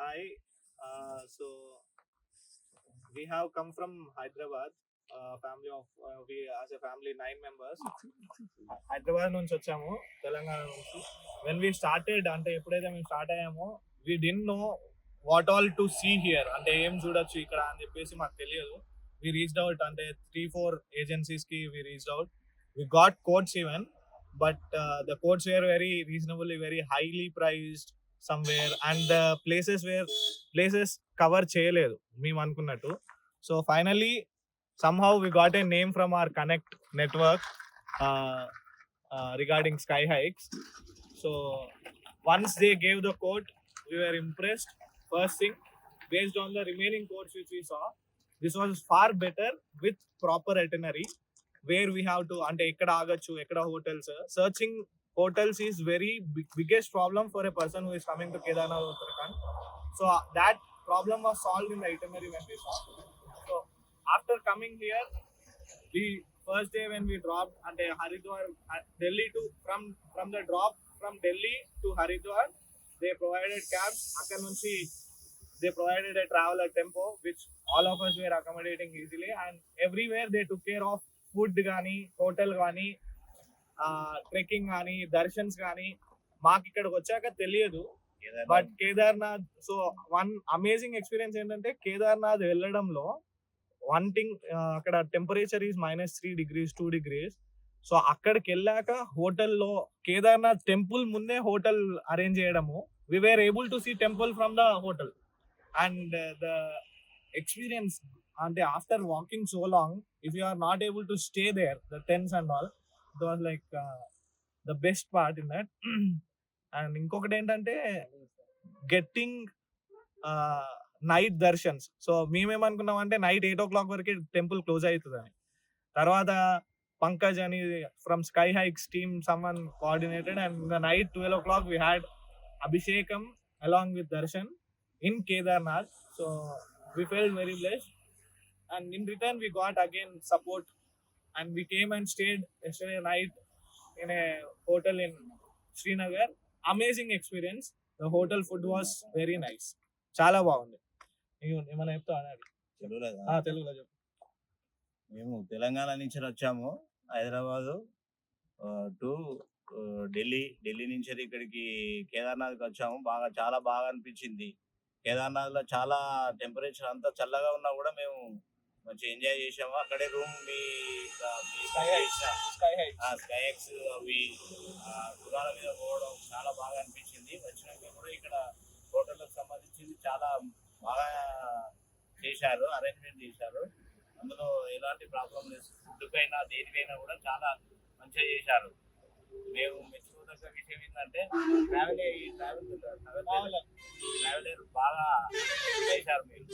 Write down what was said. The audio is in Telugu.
Hi so we we have come from Hyderabad. Uh, family of uh, we as a family nine members. Hyderabad నుంచి వచ్చాము తెలంగాణ నుంచి వెన్ వి స్టార్టెడ్ అంటే ఎప్పుడైతే మేము start అయ్యామో we didn't know what all to see here అంటే ఏం చూడొచ్చు ఇక్కడ అని చెప్పేసి మాకు తెలియదు వి రీచ్డ్ అవుట్ అంటే three four ఏజెన్సీస్కి we reached out we got quotes even but the quotes were very reasonably very highly priced somewhere and places where places cover చేయలేదు మేము అనుకున్నట్టు. So finally somehow we got a name from R Connect Network regarding Sky Hikes so once they gave the quote you're impressed first thing based on the remaining course which we saw this was far better with proper itinerary where we have to అంటే ఎక్కడ ఆగచ్చు ఎక్కడ hotels searching hotels is very biggest problem for a person who is coming to Kedarnath Uttarakhand so that problem was solve in the itinerary when we saw so after coming here we first day when we dropped అంటే Haridwar Delhi to from from the drop from Delhi to Haridwar they provided cabs అక్కడ నుంచి they provided a traveller tempo which all of us were accommodating easily and everywhere they took care of food కానీ హోటల్ కానీ Trekking కానీ దర్శన్స్ కానీ మాకు ఇక్కడికి వచ్చాక తెలియదు. But Kedarnath so one amazing experience ఏంటంటే కేదార్నాథ్ వెళ్ళడంలో వన్ థింగ్ అక్కడ temperature is minus three degrees two degrees. So అక్కడికి వెళ్ళాక హోటల్లో కేదార్నాథ్ టెంపుల్ ముందే హోటల్ అరేంజ్ చేయడము. We were able to see temple from the hotel. And the experience అంటే after walking so long if you are not able to stay there the tents and all it was like the best part in that. And ఇంకొకటి ఏంటంటే గెట్టింగ్ నైట్ దర్శన్స్. సో మేమేమనుకున్నాం అంటే నైట్ ఎయిట్ ఓ క్లాక్ వరకు టెంపుల్ క్లోజ్ అవుతుందని తర్వాత పంకజ్ అని from Sky Hikes team someone coordinated and the night twelve o'clock we had abhishekam along with darshan in Kedarnath. So we felt very blessed. And in return we got again support and we came and stayed yesterday night in a hotel in Srinagar amazing experience the hotel food was very nice చాలా బాగుంది. ఏమైనా చెప్తావా అని తెలుగులేదా? ఆ, తెలుగులో చెప్పు. మేము తెలంగాణ నుంచి వచ్చాము హైదరాబాద్ టు ఢిల్లీ ఢిల్లీ నుంచి ఇక్కడికి కేదార్నాథ్కి వచ్చాము. బాగా చాలా బాగా అనిపించింది. కేదార్నాథ్లో చాలా టెంపరేచర్ అంతా చల్లగా ఉన్నా కూడా మేము మంచి ఎంజాయ్ చేసాము అక్కడే రూమ్ మీ. స్కై అవి గుర్రాల మీద పోవడం చాలా బాగా అనిపించింది. వచ్చినాక కూడా ఇక్కడ హోటళ్ళకు సంబంధించింది చాలా బాగా చేశారు అరేంజ్మెంట్ చేశారు. అందులో ఎలాంటి ప్రాబ్లం లేదు. ఫుడ్కైనా దేనికైనా కూడా చాలా మంచిగా చేశారు. మేము మెచ్చుకోదగ్గ విషయం ఏంటంటే ట్రావెల్ ట్రావెల్ ట్రావెల్ బాగా. చేశారు మీరు.